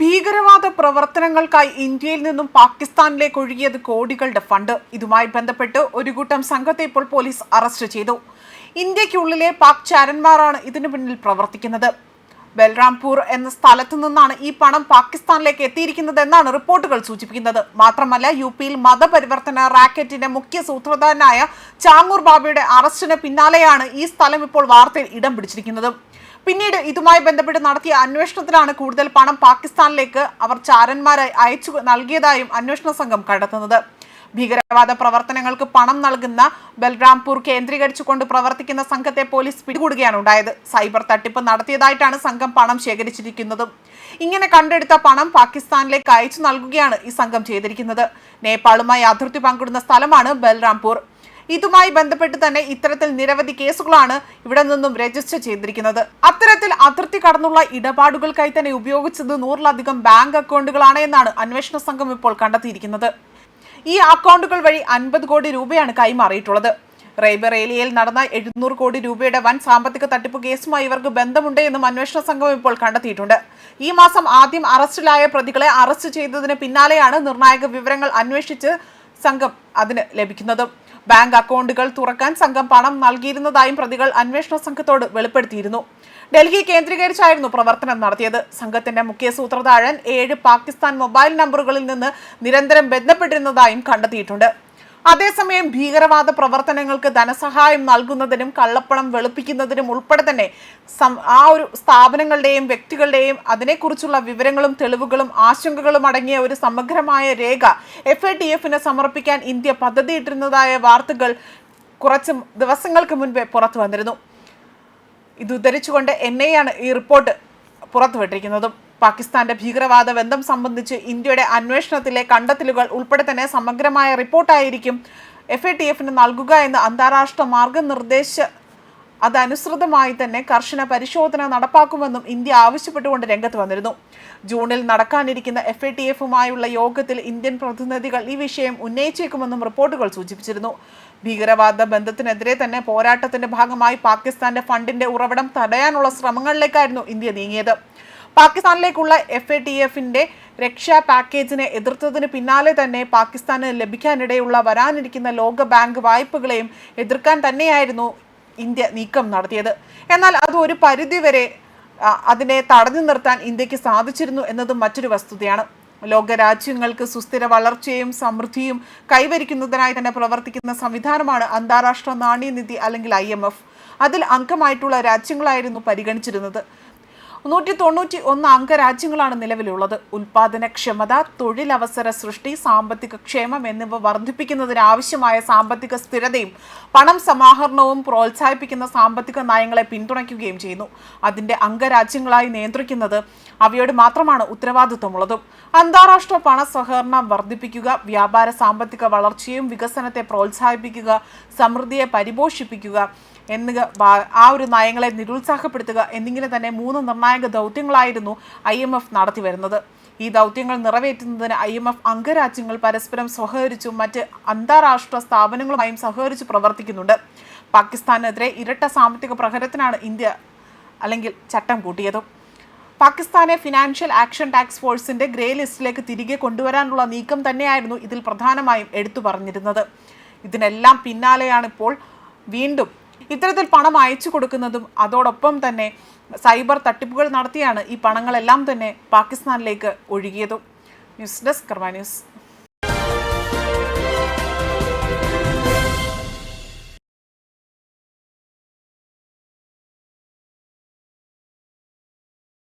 ഭീകരവാദ പ്രവർത്തനങ്ങൾക്കായി ഇന്ത്യയിൽ നിന്നും പാകിസ്ഥാനിലേക്ക് ഒഴുകിയത് കോടികളുടെ ഫണ്ട്. ഇതുമായി ബന്ധപ്പെട്ട് ഒരു കൂട്ടം സംഘത്തെ ഇപ്പോൾ പോലീസ് അറസ്റ്റ് ചെയ്തു. ഇന്ത്യക്കുള്ളിലെ പാക് ചാരന്മാരാണ് ഇതിനു പിന്നിൽ പ്രവർത്തിക്കുന്നത്. ബൽറാംപൂർ എന്ന സ്ഥലത്തു നിന്നാണ് ഈ പണം പാകിസ്ഥാനിലേക്ക് എത്തിയിരിക്കുന്നത് എന്നാണ് റിപ്പോർട്ടുകൾ സൂചിപ്പിക്കുന്നത്. മാത്രമല്ല യു പിയിൽ മതപരിവർത്തന റാക്കറ്റിന്റെ മുഖ്യ സൂത്രധാരനായ ചാങ്ങൂർ ബാബയുടെ അറസ്റ്റിന് പിന്നാലെയാണ് ഈ സ്ഥലം ഇപ്പോൾ വാർത്തയിൽ ഇടം പിടിച്ചിരിക്കുന്നത്. പിന്നീട് ഇതുമായി ബന്ധപ്പെട്ട് നടത്തിയ അന്വേഷണത്തിലാണ് കൂടുതൽ പണം പാകിസ്ഥാനിലേക്ക് അവർ ചാരന്മാരായി അയച്ചു നൽകിയതായും അന്വേഷണ സംഘം കണ്ടെത്തുന്നത്. ഭീകരവാദ പ്രവർത്തനങ്ങൾക്ക് പണം നൽകുന്ന ബൽറാംപൂർ കേന്ദ്രീകരിച്ചുകൊണ്ട് പ്രവർത്തിക്കുന്ന സംഘത്തെ പോലീസ് പിടികൂടുകയാണ് ഉണ്ടായത്. സൈബർ തട്ടിപ്പ് നടത്തിയതായിട്ടാണ് സംഘം പണം ശേഖരിച്ചിരിക്കുന്നതും. ഇങ്ങനെ കണ്ടെടുത്ത പണം പാകിസ്ഥാനിലേക്ക് അയച്ചു നൽകുകയാണ് ഈ സംഘം ചെയ്തിരിക്കുന്നത്. നേപ്പാളുമായി അതിർത്തി പങ്കിടുന്ന സ്ഥലമാണ് ബൽറാംപൂർ. ഇതുമായി ബന്ധപ്പെട്ട് തന്നെ ഇത്തരത്തിൽ നിരവധി കേസുകളാണ് ഇവിടെ നിന്നും രജിസ്റ്റർ ചെയ്തിരിക്കുന്നത്. അത്തരത്തിൽ അതിർത്തി കടന്നുള്ള ഇടപാടുകൾക്കായി തന്നെ ഉപയോഗിച്ചത് നൂറിലധികം ബാങ്ക് അക്കൗണ്ടുകളാണ് എന്നാണ് അന്വേഷണ സംഘം ഇപ്പോൾ കണ്ടെത്തിയിരിക്കുന്നത്. ഈ അക്കൗണ്ടുകൾ വഴി അൻപത് കോടി രൂപയാണ് കൈമാറിയിട്ടുള്ളത്. റേബറേലിയയിൽ നടന്ന എഴുന്നൂറ് കോടി രൂപയുടെ വൻ സാമ്പത്തിക തട്ടിപ്പ് കേസുമായി ഇവർക്ക് ബന്ധമുണ്ട് എന്നും അന്വേഷണ സംഘം ഇപ്പോൾ കണ്ടെത്തിയിട്ടുണ്ട്. ഈ മാസം ആദ്യം അറസ്റ്റിലായ പ്രതികളെ അറസ്റ്റ് ചെയ്തതിന് പിന്നാലെയാണ് നിർണായക വിവരങ്ങൾ അന്വേഷിച്ച് സംഘം അതിന് ലഭിക്കുന്നത്. ബാങ്ക് അക്കൗണ്ടുകൾ തുറക്കാൻ സംഘം പണം നൽകിയിരുന്നതായും പ്രതികൾ അന്വേഷണ സംഘത്തോട് വെളിപ്പെടുത്തിയിരുന്നു. ഡൽഹി കേന്ദ്രീകരിച്ചായിരുന്നു പ്രവർത്തനം നടത്തിയത്. സംഘത്തിന്റെ മുഖ്യ സൂത്രധാരൻ ഏഴ് പാകിസ്ഥാൻ മൊബൈൽ നമ്പറുകളിൽ നിന്ന് നിരന്തരം ബന്ധപ്പെട്ടിരുന്നതായും കണ്ടെത്തിയിട്ടുണ്ട്. അതേസമയം ഭീകരവാദ പ്രവർത്തനങ്ങൾക്ക് ധനസഹായം നൽകുന്നതിനും കള്ളപ്പണം വെളുപ്പിക്കുന്നതിനും ഉൾപ്പെടെ തന്നെ ആ ഒരു സ്ഥാപനങ്ങളുടെയും വ്യക്തികളുടെയും അതിനെക്കുറിച്ചുള്ള വിവരങ്ങളും തെളിവുകളും ആശങ്കകളും അടങ്ങിയ ഒരു സമഗ്രമായ രേഖ എഫ് എ ടി എഫിന് സമർപ്പിക്കാൻ ഇന്ത്യ പദ്ധതിയിട്ടിരുന്നതായ വാർത്തകൾ കുറച്ച് ദിവസങ്ങൾക്ക് മുൻപേ പുറത്തു വന്നിരുന്നു. ഇതുദ്ധരിച്ചുകൊണ്ട് എൻ ഐ ആണ് ഈ റിപ്പോർട്ട് പുറത്തുവിട്ടിരിക്കുന്നതും. പാകിസ്ഥാന്റെ ഭീകരവാദ ബന്ധം സംബന്ധിച്ച് ഇന്ത്യയുടെ അന്വേഷണത്തിലെ കണ്ടെത്തലുകൾ ഉൾപ്പെടെ തന്നെ സമഗ്രമായ റിപ്പോർട്ടായിരിക്കും എഫ് എ ടി എഫിന് നൽകുക എന്ന് അന്താരാഷ്ട്ര മാർഗനിർദ്ദേശ അതനുസൃതമായി തന്നെ കർശന പരിശോധന നടപ്പാക്കുമെന്നും ഇന്ത്യ ആവശ്യപ്പെട്ടുകൊണ്ട് രംഗത്ത് വന്നിരുന്നു. ജൂണിൽ നടക്കാനിരിക്കുന്ന എഫ് എ ടി എഫുമായുള്ള യോഗത്തിൽ ഇന്ത്യൻ പ്രതിനിധികൾ ഈ വിഷയം ഉന്നയിച്ചേക്കുമെന്നും റിപ്പോർട്ടുകൾ സൂചിപ്പിച്ചിരുന്നു. ഭീകരവാദ ബന്ധത്തിനെതിരെ തന്നെ പോരാട്ടത്തിന്റെ ഭാഗമായി പാകിസ്ഥാന്റെ ഫണ്ടിന്റെ ഉറവിടം തടയാനുള്ള ശ്രമങ്ങളിലേക്കായിരുന്നു ഇന്ത്യ നീങ്ങിയത്. പാകിസ്ഥാനിലേക്കുള്ള എഫ് എ ടി എഫിന്റെ രക്ഷാ പാക്കേജിനെ എതിർത്തതിന് പിന്നാലെ തന്നെ പാകിസ്ഥാന് ലഭിക്കാനിടയുള്ള വരാനിരിക്കുന്ന ലോക ബാങ്ക് വായ്പകളെയും എതിർക്കാൻ തന്നെയായിരുന്നു ഇന്ത്യ നീക്കം നടത്തിയത്. എന്നാൽ അത് ഒരു പരിധിവരെ അതിനെ തടഞ്ഞു നിർത്താൻ ഇന്ത്യയ്ക്ക് സാധിച്ചിരുന്നു എന്നതും മറ്റൊരു വസ്തുതയാണ്. ലോക രാജ്യങ്ങൾക്ക് സുസ്ഥിര വളർച്ചയും സമൃദ്ധിയും കൈവരിക്കുന്നതിനായി തന്നെ പ്രവർത്തിക്കുന്ന സംവിധാനമാണ് അന്താരാഷ്ട്ര നാണ്യനിധി അല്ലെങ്കിൽ ഐ അതിൽ അംഗമായിട്ടുള്ള രാജ്യങ്ങളായിരുന്നു പരിഗണിച്ചിരുന്നത്. നൂറ്റി തൊണ്ണൂറ്റി ഒന്ന് അംഗരാജ്യങ്ങളാണ് നിലവിലുള്ളത്. ഉൽപാദനക്ഷമത തൊഴിലവസര സൃഷ്ടി സാമ്പത്തിക ക്ഷേമം എന്നിവ വർദ്ധിപ്പിക്കുന്നതിന് ആവശ്യമായ സാമ്പത്തിക സ്ഥിരതയും പണം സമാഹരണവും പ്രോത്സാഹിപ്പിക്കുന്ന സാമ്പത്തിക നയങ്ങളെ പിന്തുണയ്ക്കുകയും ചെയ്യുന്നു. അതിന്റെ അംഗരാജ്യങ്ങളായി നിയന്ത്രിക്കുന്നത് അവയോട് മാത്രമാണ് ഉത്തരവാദിത്വമുള്ളതും. അന്താരാഷ്ട്ര പണ സഹകരണം വർദ്ധിപ്പിക്കുക വ്യാപാര സാമ്പത്തിക വളർച്ചയും വികസനത്തെ പ്രോത്സാഹിപ്പിക്കുക സമൃദ്ധിയെ പരിപോഷിപ്പിക്കുക എന്നിവ ബാ- ആ ഒരു നയങ്ങളെ നിരുത്സാഹപ്പെടുത്തുക എന്നിങ്ങനെ തന്നെ മൂന്ന് നിർണായക ദൗത്യങ്ങളായിരുന്നു ഐ എം എഫ് നടത്തി വരുന്നത്. ഈ ദൗത്യങ്ങൾ നിറവേറ്റുന്നതിന് ഐ എം എഫ് അംഗരാജ്യങ്ങൾ പരസ്പരം സഹകരിച്ചും മറ്റ് അന്താരാഷ്ട്ര സ്ഥാപനങ്ങളുമായും സഹകരിച്ച് പ്രവർത്തിക്കുന്നുണ്ട്. പാകിസ്ഥാനെതിരെ ഇരട്ട സാമ്പത്തിക പ്രഹരത്തിനാണ് ഇന്ത്യ അല്ലെങ്കിൽ ചട്ടം കൂട്ടിയത്. പാകിസ്ഥാനെ ഫിനാൻഷ്യൽ ആക്ഷൻ ടാക്സ് ഫോഴ്സിന്റെ ഗ്രേ ലിസ്റ്റിലേക്ക് തിരികെ കൊണ്ടുവരാനുള്ള നീക്കം തന്നെയായിരുന്നു ഇതിൽ പ്രധാനമായും എടുത്തു പറഞ്ഞിരുന്നത്. ഇതിനെല്ലാം പിന്നാലെയാണ് ഇപ്പോൾ വീണ്ടും ഇത്തരത്തിൽ പണം അയച്ചു കൊടുക്കുന്നതും അതോടൊപ്പം തന്നെ സൈബർ തട്ടിപ്പുകൾ നടത്തിയാണ് ഈ പണങ്ങളെല്ലാം തന്നെ പാകിസ്ഥാനിലേക്ക് ഒഴുകിയതും. News desk Karma news.